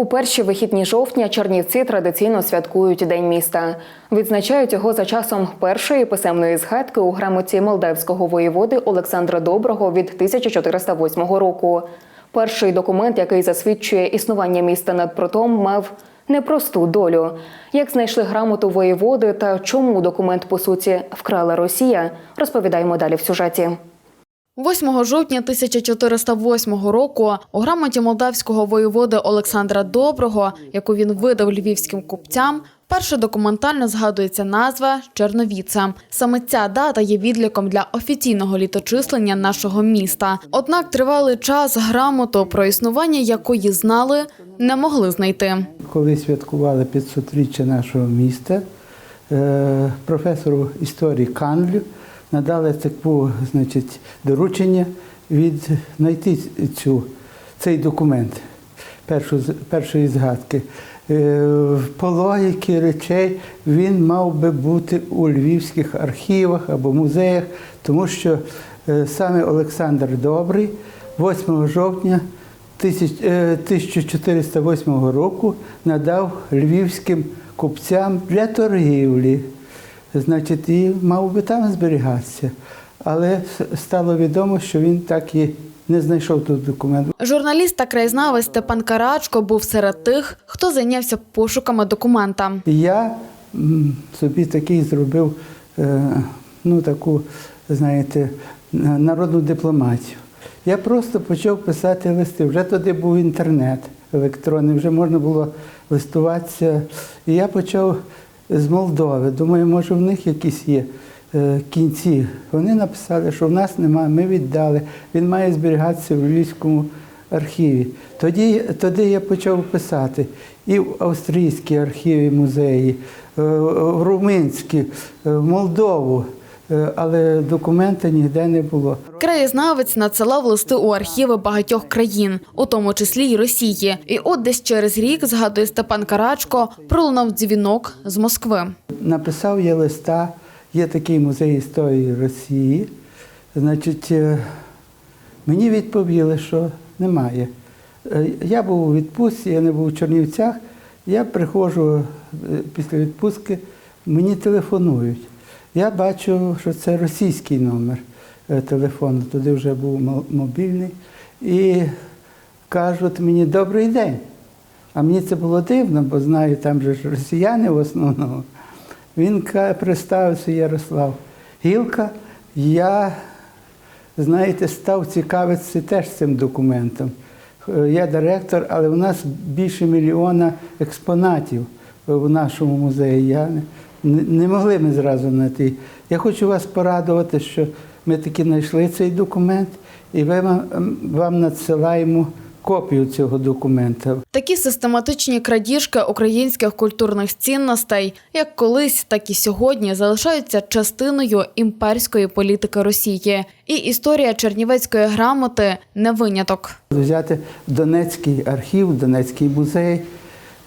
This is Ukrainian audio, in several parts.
У перші вихідні жовтня Чернівці традиційно святкують День міста. Відзначають його за часом першої писемної згадки у грамоті молдавського воєводи Олександра Доброго від 1408 року. Перший документ, який засвідчує існування міста над Протом, мав непросту долю. Як знайшли грамоту воєводи та чому документ по суті вкрала Росія, розповідаємо далі в сюжеті. 8 жовтня 1408 року у грамоті молдавського воєводи Олександра Доброго, яку він видав львівським купцям, перше документально згадується назва Черновіце. Саме ця дата є відліком для офіційного літочислення нашого міста. Однак тривалий час грамоту, про існування якої знали, не могли знайти. Коли святкували 500-річчя нашого міста, е, професору історії Канлю надали таку, значить, доручення віднайти цю, цей документ першу, першої згадки. Е, По логіки речей він мав би бути у львівських архівах або музеях, тому що е, саме Олександр Добрий 8 жовтня е, 1408 року надав львівським купцям для торгівлі. Значить, і мав би там зберігатися. Але стало відомо, що він так і не знайшов тут документ. Журналіст та краєзнавець Степан Карачко був серед тих, хто зайнявся пошуками документа. Я собі такий зробив е, ну, таку, знаєте, народну дипломатію. Я просто почав писати листи. Вже тоді був інтернет електронний, вже можна було листуватися. І я почав з Молдови. Думаю, може, в них якісь є е, кінці. Вони написали, що в нас немає, ми віддали. Він має зберігатися в Львівському архіві. Тоді, тоді я почав писати і в австрійські архіві музеї, е, в румунські, е, в Молдову, але документа ніде не було. Краєзнавець надсилав листи у архіви багатьох країн, у тому числі й Росії. І от десь через рік, згадує Степан Карачко, пролунав дзвінок з Москви. Написав я листа, є такий музей історії Росії. Значить, е, мені відповіли, що немає. Е, Я був у відпустці, я не був у Чернівцях. Я приходжу е, після відпустки, мені телефонують. Я бачу, що це російський номер е, телефону, туди вже був мобільний. І кажуть мені добрий день. А мені це було дивно, бо знаю, там же ж росіяни в основному. Він представився Ярослав Гілка. Я, знаєте, став цікавитися теж цим документом. Е, Я директор, але у нас більше мільйона експонатів в нашому музеї. Я не, могли ми зразу знайти. Я хочу вас порадувати, що ми таки знайшли цей документ, і ви вам, вам надсилаємо копію цього документа. Такі систематичні крадіжки українських культурних цінностей, як колись, так і сьогодні, залишаються частиною імперської політики Росії. І історія Чернівецької грамоти не виняток. Взяти Донецький архів, Донецький музей,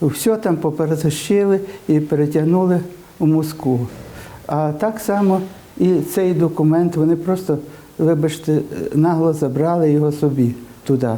все там поперезащили і перетягнули у Москву. А так само і цей документ вони просто, вибачте, нагло забрали його собі туди,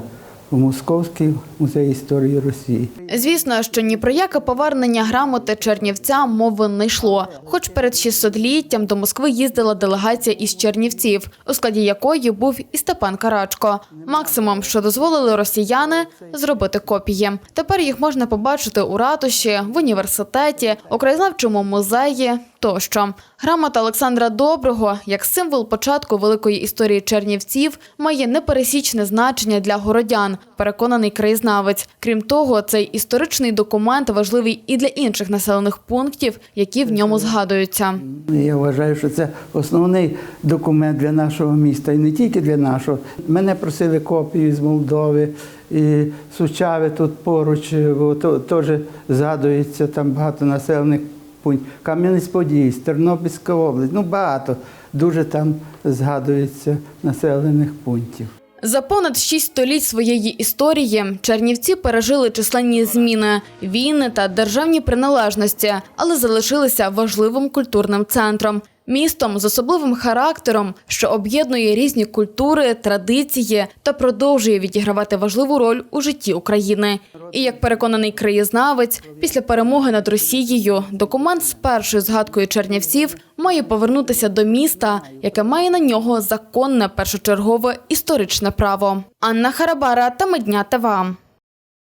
у Московський музей історії Росії. Звісно, що ні про яке повернення грамоти чернівцям мови не йшло. Хоч перед 600-літтям до Москви їздила делегація із Чернівців, у складі якої був і Степан Карачко. Максимум, що дозволили росіяни, зробити копії. Тепер їх можна побачити у ратуші, в університеті, у краєзнавчому музеї тощо. Грамота Олександра Доброго, як символ початку великої історії Чернівців, має непересічне значення для городян, переконаний краєзнавець. Крім того, цей історичний документ важливий і для інших населених пунктів, які в ньому згадуються. Я вважаю, що це основний документ для нашого міста і не тільки для нашого. Мене просили копії з Молдови і Сучави тут поруч, бо теж згадується там багато населених пунктів. Кам'янець-Подільськ, Тернопільська область, ну багато дуже там згадується населених пунктів. За понад шість століть своєї історії чернівці пережили численні зміни, війни та державні приналежності, але залишилися важливим культурним центром. Містом з особливим характером, що об'єднує різні культури, традиції та продовжує відігравати важливу роль у житті України. І як переконаний краєзнавець, після перемоги над Росією документ з першою згадкою чернівців має повернутися до міста, яке має на нього законне першочергове історичне право. Анна Харабара та Медня ТВА.